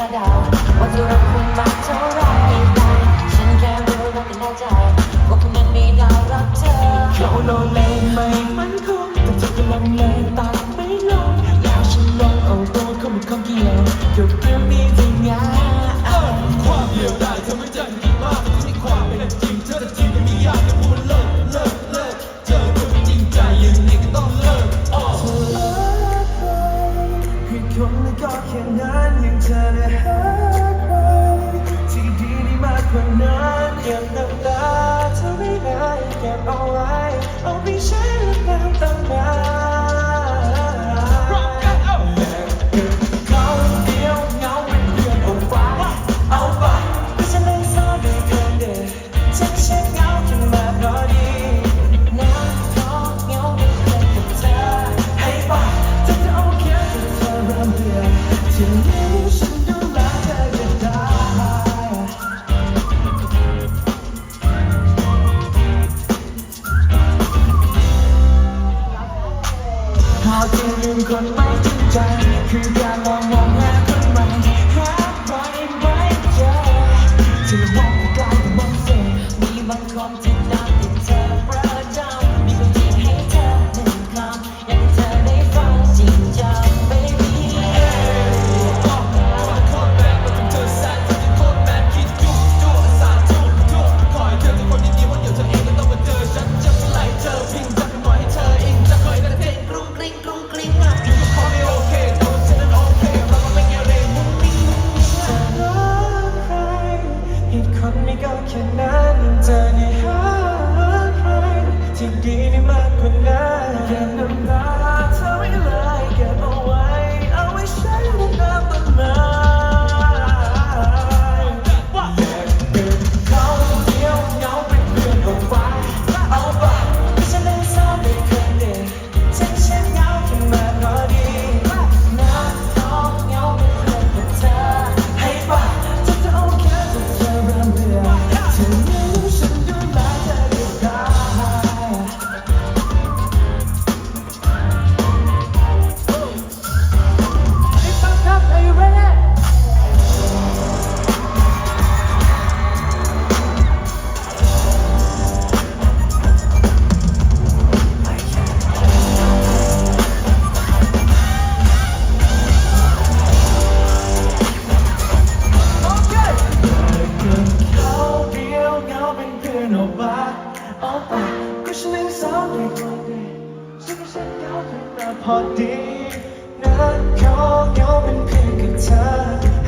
ระดาว่าจะรักคุณมากเท่าไรฉันแค่รู้รักในใจว่าคุณนั้นมีดารักเธอเราโลเลไม่มันคงแต่เธอกำลังเลยตายไม่ลงแล้วฉันลงเอาตัวเข้ามาของเกี่ยวเกี่ยวกับมีจริงไงความเดียวได้เธอไม่ใจดีมาที่ความเป็นจริงเธอจะจริงไม่ยากจะพูดเลิกเลิกเลิกเจอคนไม่จริงใจยังไงก็ต้องเลิกอ๋อให้คนในก็แค่น้น alright. I'll be sharing about the night. ที่ลืมคนไม่จริงใจคือการมองมองหน้ คนไม่ก็แค่นั้นเใจาได้ว่นี้ฉันก็ฉันเก่าขึ้นมาพอดีนะเขาเขาเป็นเพียงกับเธอ